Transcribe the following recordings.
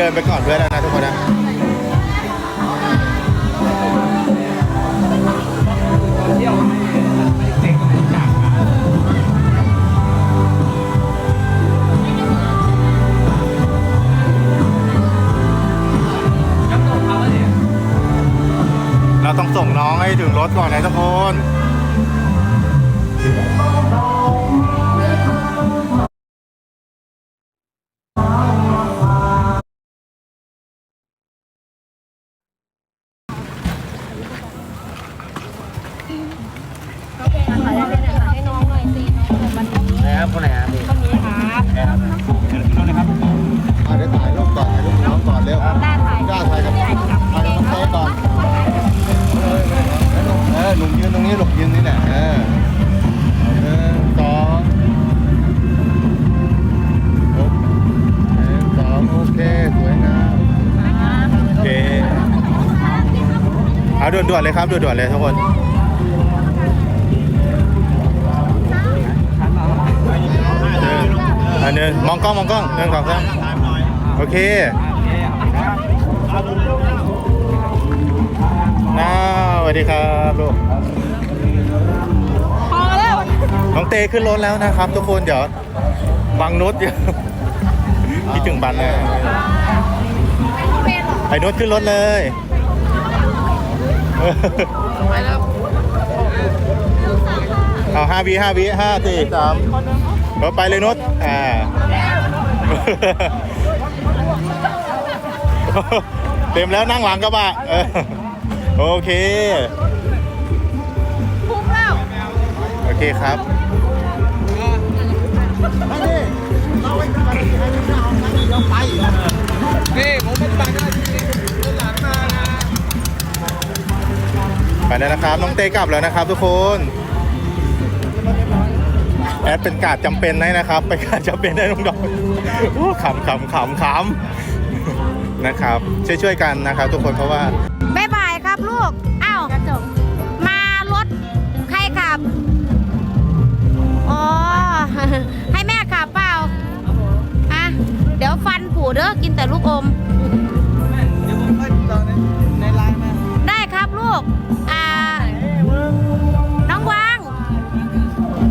เดินไปก่อนเพื่อนแล้วนะทุกคนนะเที่ยวไม่ได้เต็งไม่ได้จับน้ำตกเขาเนี่ยเราต้องส่งน้องให้ถึงรถก่อนนะทุกคน น้องหน่อยสิวันนี้นะครับคนไหนครับพี่คนนี้ครับครับคนไหนครับอะเดี๋ยวถ่ายรูปก่อนถ่ายรูปน้องก่อนเร็วหน้าถ่ายกล้าถ่ายกับถ่ายกับน้องเต้ก่อนเออหนุ่มยืนตรงนี้หลบยืนนี่แหละเออหนึ่งสองหนึ่งสองโอเคสวยงามโอเคเอาด่วนๆเลยครับด่วนๆเลยทุกคน นหนึ่งมองกล้องมองกล้องหนึ่งสองสามโอเคน้าสวัสดีครับลูกพอแล้วน้องเตขึ้นรถแล้วนะครับ ทุกคนเดี๋ยวบังนุชอยู่คิดถึงบันเลยไอ้นุชขึ้นรถเลยไปแล้วเอาห้าวิห้าวิห้าสี่สามเราไปเลยนุชอ่า เต็มแล้วนั่งหลังกระบะเออโอเคพุ่งแล้วโอเคครับนี่ผมเป็นบังได้ที่ด้านหลังมานะไปแล้วนะครับ น้องเต้กลับแล้วนะครับทุกคน แอดเป็นการดจำเป็นได้นะครับเป็นการดจำเป็นได้น้องดอนขำขำขำขำนะครับ ช่วยๆกันนะครับ ทุกคนเพราะว่า บ๊ายบายครับลูก อ้าวจบ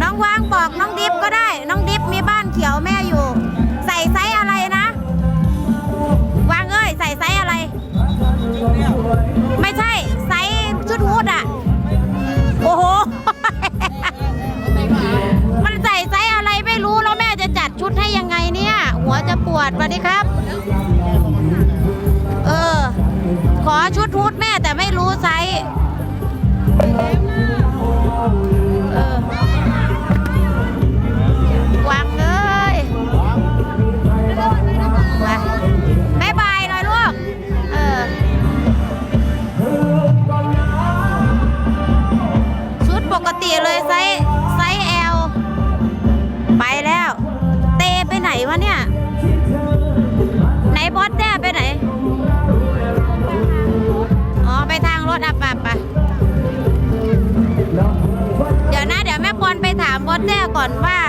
น้องวางบอกน้องดิฟก็ได้ น้องดิฟมีบ้านเขียวแม่อยู่ ใส่ไซส์อะไรนะ วางเอ้ยใส่ไซส์อะไร ไม่ใช่ไซส์ชุดฮูดอะ โอ้โห มันใส่ไซส์อะไรไม่รู้แล้วแม่จะจัดชุดให้ยังไงเนี่ย หัวจะปวดสวัสดีครับ เออ ขอชุดฮูดแม่แต่ไม่รู้ไซส์เออ กติเลยไซส์ไซส์ L ไปแล้ว เตไปไหนวะเนี่ย ไหนบอสแด้ไปไหน อ๋อ ไปทางรถอะปะปะเดี๋ยวนะ เดี๋ยวแม่ปอนไปถามบอสแด้ก่อนว่า